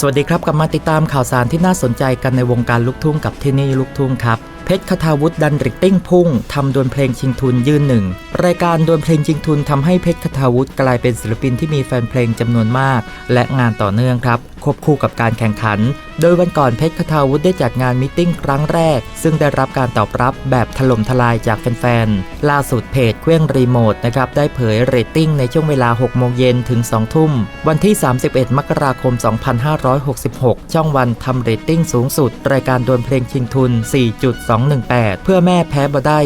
สวัสดีครับกลับมาติดตามข่าวสารที่น่าสนใจกันในวงการลูกทุ่งกับที่นี่ลูกทุ่งครับ เพชรคทาวุฒิดันริกติ้งพุ่งทำดวลเพลงชิงทุนยืนหนึ่งรายการดวลเพลงชิงทุนทำให้เพชรคทาวุฒิกลายเป็นศิลปินที่มีแฟนเพลงจำนวนมาก และงานต่อเนื่องครับควบคู่กับการแข่งขัน โดยวันก่อนเพชรคทาวุฒิได้จัดงานมิทติ้งครั้งแรก ซึ่งได้รับการตอบรับแบบถล่มทลายจากแฟนๆ ล่าสุดเพจเครื่องรีโมทนะครับได้เผยเรตติ้งในช่วงเวลา 6 โมงเย็นถึง 2 ทุ่ม วันที่ 31 มกราคม 2566 ช่องวันทำเรตติ้งสูงสุด รายการดวลเพลงชิงทุน 4.2 218 เพื่อแม่แพ้บ่ได้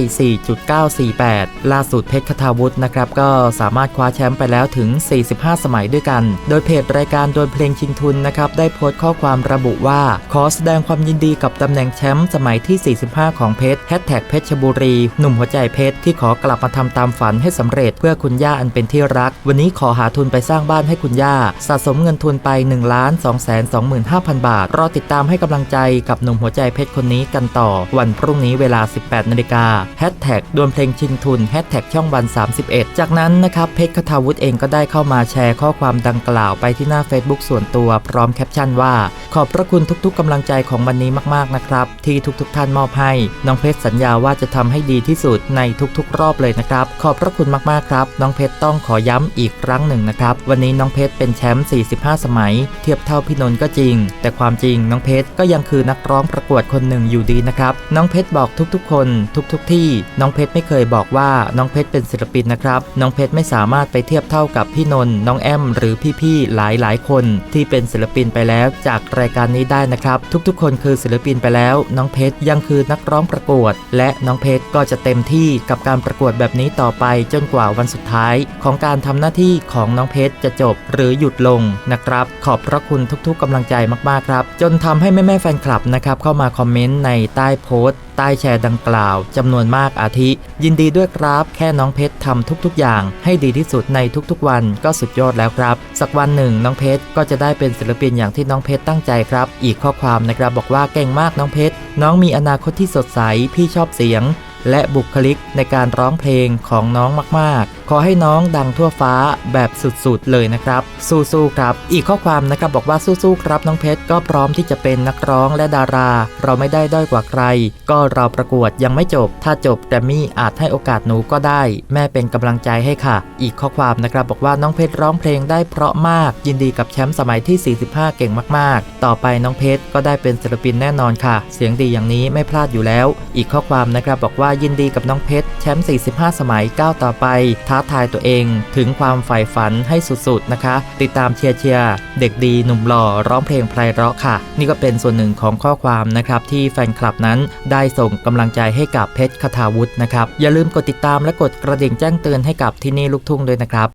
4.948 ล่าสุดเพชรคทาวุฒินะครับก็สามารถคว้าแชมป์ไปแล้วถึง 45 สมัยด้วยกัน โดยเพจรายการโดวลเพลงชิงทุนนะครับได้โพสต์ข้อความระบุว่า ขอแสดงความยินดีกับตำแหน่งแชมป์สมัยที่ 45 ของเพชรแฮชแท็กเพชรชบุรี หนุ่มหัวใจเพชรที่ขอกลับมาทำตามฝันให้สำเร็จเพื่อคุณย่าอันเป็นที่รัก วันนี้ขอหาทุนไปสร้างบ้านให้คุณย่า สะสมเงินทุนไป1ล้าน2 2 5 0 0 0 บาท รอติดตามให้กำลังใจกับหนุ่มหัวใจเพชรคนนี้กันต่อวันพรุ่งนี้เวลา 18นาฬิกาแฮชแท็กดวลเพลงชิงทุนแฮชแท็กช่องวัน 31 จากนั้นนะครับเพชรคทาวุฒิเองก็ได้เข้ามาแชร์ข้อความดังกล่าวไปที่หน้า Facebook ส่วนตัวพร้อมแคปชั่นว่า ขอบพระคุณทุกๆกำลังใจของวันนี้มากๆนะครับ ที่ทุกๆท่านมอบให้ น้องเพชรสัญญาว่าจะทำให้ดีที่สุดในทุกๆ รอบเลยนะครับ ขอบพระคุณมากๆครับ น้องเพชรต้องขอย้ำอีกครั้งหนึ่งนะครับ วันนี้น้องเพชรเป็นแชมป์ 45 สมัย เทียบเท่าพี่นนท์ก็จริง แต่ความจริงน้องเพชรก็ยังคือนักร้องประกวดคนหนึ่งอยู่ดีนะครับน้องเพชรบอกทุกๆ คน ทุกๆที่ น้องเพชรไม่เคยบอกว่าน้องเพชรเป็นศิลปินนะครับ น้องเพชรไม่สามารถไปเทียบเท่ากับพี่นนท์น้องแอม หรือพี่ๆหลายๆ คนที่เป็นศิลปินไปแล้วจากรายการนี้ได้นะครับ ทุกๆ คนคือศิลปินไปแล้ว น้องเพชรยังคือนักร้องประกวด และน้องเพชรก็จะเต็มที่กับการประกวดแบบนี้ต่อไปจนกว่าวันสุดท้าย ของการทำหน้าที่ของน้องเพชรจะจบหรือหยุดลงนะครับ ขอบพระคุณทุกๆกำลังใจมากๆครับ จนทำให้แม่ๆแฟนคลับนะครับเข้ามาคอมเมนต์ในใต้โพสต์ใต้แชร์ดังกล่าวจำนวนมากอาทิ ยินดีด้วยครับ แค่น้องเพชรทำทุกๆ อย่าง ให้ดีที่สุดในทุกๆ วันก็สุดยอดแล้วครับ สักวันหนึ่งน้องเพชรก็จะได้เป็นศิลปินอย่างที่น้องเพชรตั้งใจครับ อีกข้อความนะครับบอกว่าเก่งมากน้องเพชรน้องมีอนาคตที่สดใสพี่ชอบเสียง และบุคลิกในการร้องเพลงของน้องมาก ๆ ขอให้น้องดังทั่วฟ้าแบบสุด ๆ เลยนะครับ สู้ ๆ ครับ อีกข้อความนะครับบอกว่าสู้ ๆ ครับน้องเพชรก็พร้อมที่จะเป็นนักร้องและดารา เราไม่ได้ด้อยกว่าใคร ก็เราประกวดยังไม่จบ ถ้าจบแกรมมี่อาจให้โอกาสหนูก็ได้ แม่เป็นกำลังใจให้ค่ะ อีกข้อความนะครับบอกว่าน้องเพชรร้องเพลงได้เพราะมาก ยินดีกับแชมป์สมัยที่ 45 เก่งมาก ๆ ต่อไปน้องเพชรก็ได้เป็นศิลปินแน่นอนค่ะ เสียงดีอย่างนี้ไม่พลาดอยู่แล้ว อีกข้อความนะครับบอกว่ายินดีกับน้องเพชรแชมป์ 45 สมัยก้าวต่อไป ท้าทายตัวเอง ถึงความใฝ่ฝันให้สุดๆนะคะ ติดตามเชียร์เชียร์เด็กดีหนุ่มหล่อร้องเพลงไพเราะค่ะ นี่ก็เป็นส่วนหนึ่งของข้อความนะครับที่แฟนคลับนั้นได้ส่งกำลังใจให้กับเพชรคทาวุฒินะครับอย่าลืมกดติดตามและกดกระดิ่งแจ้งเตือนให้กับที่นี่ลูกทุ่งด้วยนะครับ